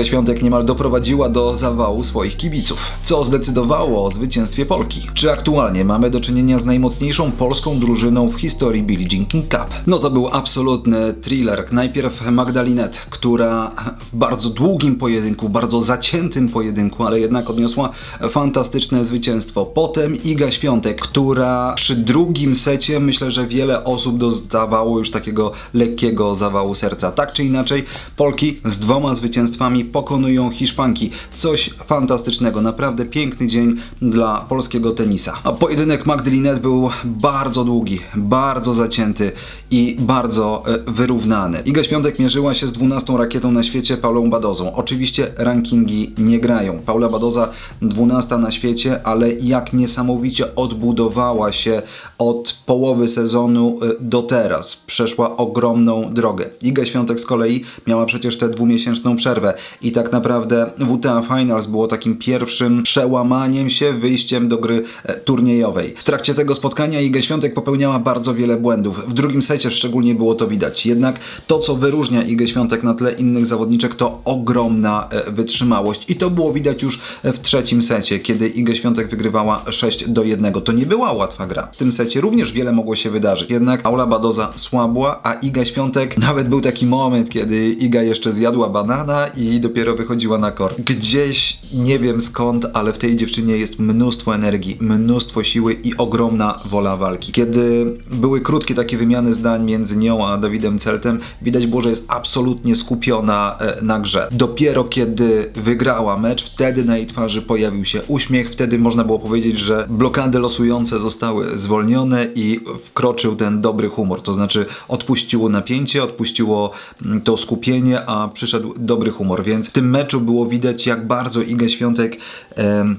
Iga Świątek niemal doprowadziła do zawału swoich kibiców, co zdecydowało o zwycięstwie Polki. Czy aktualnie mamy do czynienia z najmocniejszą polską drużyną w historii Billie Jean King Cup? No to był absolutny thriller. Najpierw Magdalinet, która w bardzo długim pojedynku, bardzo zaciętym pojedynku, ale jednak odniosła fantastyczne zwycięstwo. Potem Iga Świątek, która przy drugim secie myślę, że wiele osób dostawało już takiego lekkiego zawału serca. Tak czy inaczej, Polki z dwoma zwycięstwami pokonują Hiszpanki. Coś fantastycznego, naprawdę piękny dzień dla polskiego tenisa. A pojedynek Magdalinet był bardzo długi, bardzo zacięty i bardzo e, wyrównany. Iga Świątek mierzyła się z 12 rakietą na świecie Paulą Badozą. Oczywiście rankingi nie grają. Paula Badoza 12 na świecie, ale jak niesamowicie odbudowała się od połowy sezonu y, do teraz. Przeszła ogromną drogę. Iga Świątek z kolei miała przecież tę dwumiesięczną przerwę i tak naprawdę WTA Finals było takim pierwszym przełamaniem się, wyjściem do gry e, turniejowej. W trakcie tego spotkania Iga Świątek popełniała bardzo wiele błędów. W drugim secie szczególnie było to widać. Jednak to, co wyróżnia Igę Świątek na tle innych zawodniczek, to ogromna e, wytrzymałość. I to było widać już w trzecim secie, kiedy Iga Świątek wygrywała 6 do 1. To nie była łatwa gra. W tym secie również wiele mogło się wydarzyć. Jednak Paula Badoza słabła, a Iga Świątek nawet był taki moment, kiedy Iga jeszcze zjadła banana i dopiero wychodziła na kort. Gdzieś nie wiem skąd, ale w tej dziewczynie jest mnóstwo energii, mnóstwo siły i ogromna wola walki. Kiedy były krótkie takie wymiany zdań między nią a Dawidem Celtem, widać było, że jest absolutnie skupiona e, na grze. Dopiero kiedy wygrała mecz, wtedy na jej twarzy pojawił się uśmiech, wtedy można było powiedzieć, że blokady losujące zostały zwolnione i wkroczył ten dobry humor, to znaczy odpuściło napięcie, odpuściło mm, to skupienie, a przyszedł dobry humor, więc w tym meczu było widać jak bardzo Iga Świątek em,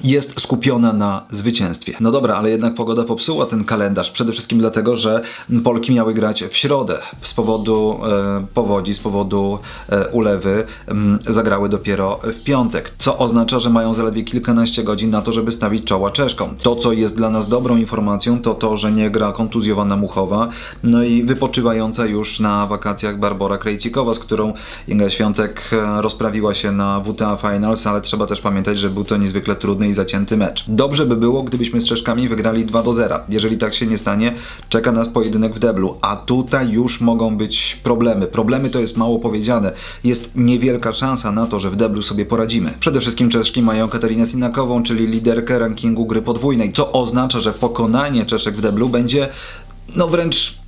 jest skupiona na zwycięstwie. No dobra, ale jednak pogoda popsuła ten kalendarz. Przede wszystkim dlatego, że Polki miały grać w środę. Z powodu e, powodzi, z powodu e, ulewy m, zagrały dopiero w piątek. Co oznacza, że mają zaledwie kilkanaście godzin na to, żeby stawić czoła Czeszkom. To, co jest dla nas dobrą informacją, to to, że nie gra kontuzjowana Muchowa, no i wypoczywająca już na wakacjach Barbara Krejcikowa, z którą Inga Świątek e, rozprawiła się na WTA Finals, ale trzeba też pamiętać, że był to niezwykle trudny i zacięty mecz. Dobrze by było, gdybyśmy z Czeszkami wygrali 2 do 0. Jeżeli tak się nie stanie, czeka nas pojedynek w deblu, a tutaj już mogą być problemy. Problemy to jest mało powiedziane. Jest niewielka szansa na to, że w deblu sobie poradzimy. Przede wszystkim Czeszki mają Katarinę Sinakową, czyli liderkę rankingu gry podwójnej, co oznacza, że pokonanie Czeszek w deblu będzie no wręcz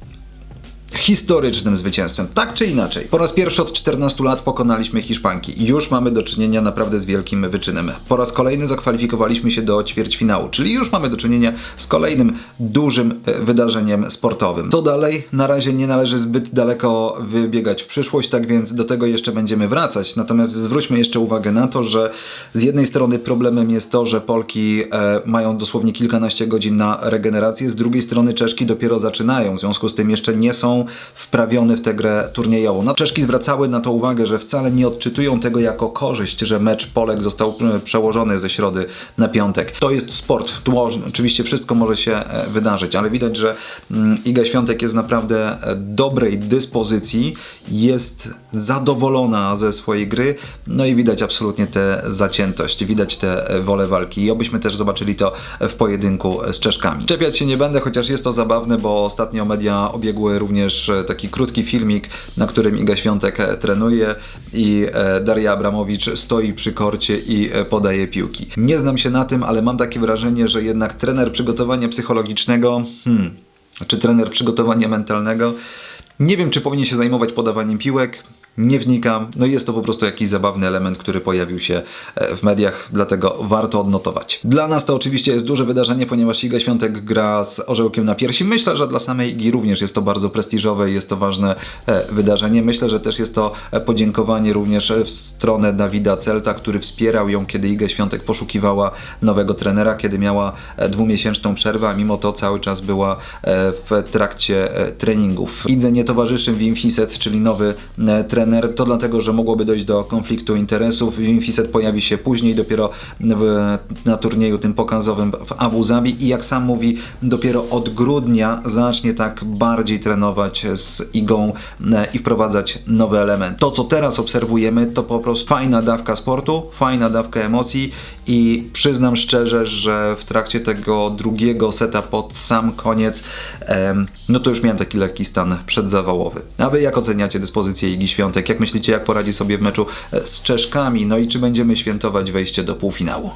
historycznym zwycięstwem. Tak czy inaczej. Po raz pierwszy od 14 lat pokonaliśmy Hiszpanki już mamy do czynienia naprawdę z wielkim wyczynem. Po raz kolejny zakwalifikowaliśmy się do ćwierćfinału, czyli już mamy do czynienia z kolejnym dużym e, wydarzeniem sportowym. Co dalej? Na razie nie należy zbyt daleko wybiegać w przyszłość, tak więc do tego jeszcze będziemy wracać. Natomiast zwróćmy jeszcze uwagę na to, że z jednej strony problemem jest to, że Polki e, mają dosłownie kilkanaście godzin na regenerację, z drugiej strony Czeszki dopiero zaczynają, w związku z tym jeszcze nie są wprawione w tę grę turniejową. No, Czeszki zwracały na to uwagę, że wcale nie odczytują tego jako korzyść, że mecz Polek został e, przełożony ze środy na piątek. To jest sport. Tu oczywiście wszystko może się e, wydarzyć, ale widać, że mm, Iga Świątek jest naprawdę e, dobrej dyspozycji, jest zadowolona ze swojej gry, no i widać absolutnie tę zaciętość, widać tę wolę walki i obyśmy też zobaczyli to w pojedynku z Czeszkami. Czepiać się nie będę, chociaż jest to zabawne, bo ostatnio media obiegły również taki krótki filmik, na którym Iga Świątek e, trenuje i e, Daria Abramowicz stoi przy korcie i e, podaje piłki. Nie znam się na tym, ale mam takie wrażenie, że jednak trener przygotowania psychologicznego, hmm, czy trener przygotowania mentalnego, nie wiem, czy powinien się zajmować podawaniem piłek, nie wnikam. No jest to po prostu jakiś zabawny element, który pojawił się e, w mediach, dlatego warto odnotować. Dla nas to oczywiście jest duże wydarzenie, ponieważ Iga Świątek gra z orzełkiem na piersi. Myślę, że dla samej Igi również jest to bardzo prestiżowe i jest to ważne e, wydarzenie. Myślę, że też jest to e, podziękowanie również w stronę Dawida Celta, który wspierał ją, kiedy Iga Świątek poszukiwała nowego trenera, kiedy miała dwumiesięczną przerwę, a mimo to cały czas była w trakcie treningów. Idze nie towarzyszy Wim Fiset, czyli nowy trener trener. To dlatego, że mogłoby dojść do konfliktu interesów. Wim Fiset pojawi się później, dopiero w, na turnieju tym pokazowym w Abu Zabi i jak sam mówi, dopiero od grudnia zacznie tak bardziej trenować z Igą e, i wprowadzać nowe elementy. To, co teraz obserwujemy, to po prostu fajna dawka sportu, fajna dawka emocji i przyznam szczerze, że w trakcie tego drugiego seta pod sam koniec, no to już miałem taki lekki stan przedzawałowy. A wy jak oceniacie dyspozycję Igi Świątek? Jak myślicie, jak poradzi sobie w meczu e, z Czeszkami? No i czy będziemy świętować wejście do półfinału?